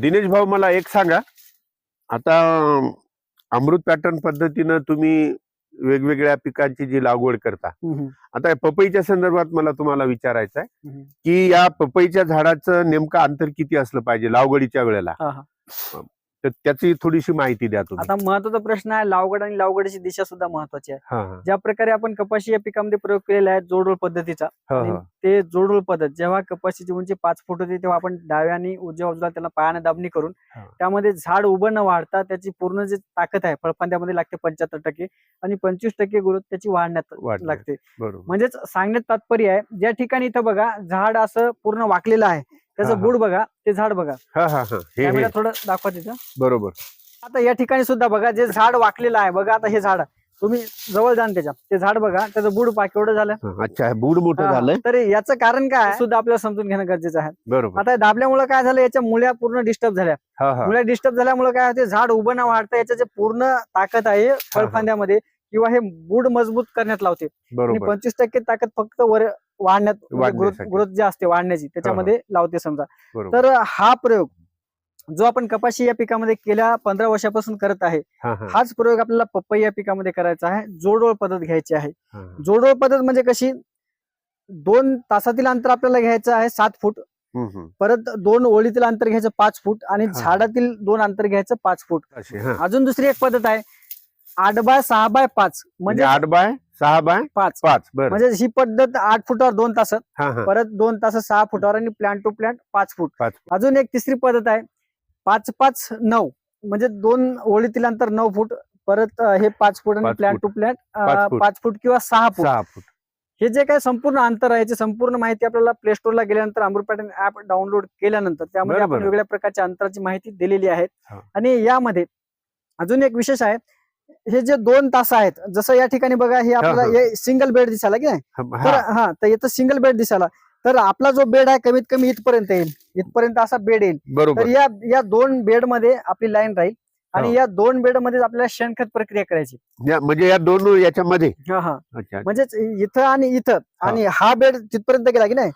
दिनेश भाऊ मला एक सांगा. आता अमृत पॅटर्न पद्धतीनं तुम्ही वेगवेगळ्या पिकांची जी लागवड करता. आता या पपईच्या संदर्भात मला तुम्हाला विचारायचं आहे. की या पपईच्या झाडाचं नेमकं अंतर किती असलं पाहिजे? लागवडीच्या वेळेला. तर त्याची थोडीशी माहिती द्या तुम्ही आता महत्त्वाचा प्रश्न आहे लावगड आणि लावगडीची दिशा सुद्धा महत्वाची आहे हा, हा. ज्या प्रकारे आपण कपाशी या पिकामध्ये प्रयोग केलेला आहे जोडोळ पद्धतीचा हा, हा. ते जोडोळ पद्धत जेव्हा कपाशीची उंची पाच फूट होती तेव्हा आपण डाव्या आणि उजव्या बाजूला त्याला पायाने दाबणी करून हा. त्यामध्ये झाड उभं न वाढता त्याची पूर्ण जी ताकद आहे फळफांद्यामध्ये लागते पंच्याहत्तर टक्के आणि पंचवीस टक्के ग्रोथ त्याची वाढण्यात वाढण्यात. लागते बरोबर म्हणजेच सांगण्यात तात्पर्य आहे ज्या ठिकाणी इथं बघा झाड असं पूर्ण वाकलेलं आहे त्याचं. बुड बघा ते झाड बघा. हा हा हा. हे हे. कॅमेरा थोडं दाखवा तिथं. बरोबर. आता या ठिकाणी सुद्धा बघा जे झाड वाकलेलं आहे बघा आता हे झाड. तुम्ही जवळ जाण त्याच्या. ते झाड बघा त्याचं बुड पा केवढं झालं. अच्छा बूड मोठं झालंय? तर याचं कारण काय? सुद्धा आपल्याला समजून घेणं गरजेचं आहे. बरोबर. आता दाबल्यामुळे काय झालं? याच्या मुळ्या पूर्ण डिस्टर्ब झाल्या. मुळ्या डिस्टर्ब झाल्यामुळे काय होते? झाड उभं न वाढतं याच्या जे पूर्ण ताकद आहे फळफांद्यामध्ये किंवा हे बुड मजबूत करण्यात लावते. पंचवीस टक्के ताकद फक्त वर वाढण्यात ग्रोथ वाढण्यासाठी. ग्रोथ जी असते वाढण्याची त्याच्यामध्ये लावते समजा. तर हा प्रयोग जो आपण कपाशी या पिकामध्ये गेल्या पंधरा वर्षापासून करत आहे हा हा. हाच प्रयोग आपल्याला पपई या पिकामध्ये करायचा आहे. जोडोळ पद्धत घ्यायची आहे. हा, हा. जोडोळ पद्धत म्हणजे कशी? दोन तासातील अंतर आपल्याला घ्यायचं आहे सात फूट. परत दोन ओळीतील अंतर घ्यायचं पाच फूट आणि हा. झाडातील दोन अंतर घ्यायचं पाच फूट. हा. अजून दुसरी एक पद्धत आहे आठ बाय सहा बाय पाच. म्हणजे म्हणजे आठ बाय सहा बाय पाच. पाच बर. म्हणजे ही पद्धत आठ फुटावर दोन तास. हा हा. परत दोन तास सहा फुटावर आणि प्लांट टू प्लांट पाच फूट. पाच अजून एक तिसरी पद्धत आहे. पाच पाच नऊ. म्हणजे दोन ओळीतील अंतर नऊ फूट. परत अं, हे पाच फूट आणि पाच प्लांट फूट. टू प्लांट पाच फूट. पाच फूट किंवा सहा फूट. सहा फूट. हे जे काही संपूर्ण अंतर आहे याची संपूर्ण माहिती आपल्याला प्ले स्टोअरला गेल्यानंतर अमृत पॅटर्न ऍप डाउनलोड केल्यानंतर त्यामध्ये आपण बरोबर. वेगळ्या प्रकारच्या अंतराची माहिती दिलेली आहे. हा. आणि यामध्ये अजून एक विशेष आहे. हे जे दोन तास आहेत जसं या ठिकाणी बघा हे आपल्याला सिंगल बेड दिसायला की नाही? हा, तर हा. तर इथं सिंगल बेड दिसायला. तर आपला जो बेड आहे कमीत कमी इथपर्यंत येईल. इथपर्यंत असा बेड येईल. तर या या दोन बेडमध्ये आपली लाईन राहील. आणि. या दोन बेडमध्ये आपल्याला शेणखत प्रक्रिया करायची. म्हणजे या दोन याच्यामध्ये? हा हा. म्हणजेच इथं आणि इथं. आणि हा. बेड तिथपर्यंत गेला की नाही?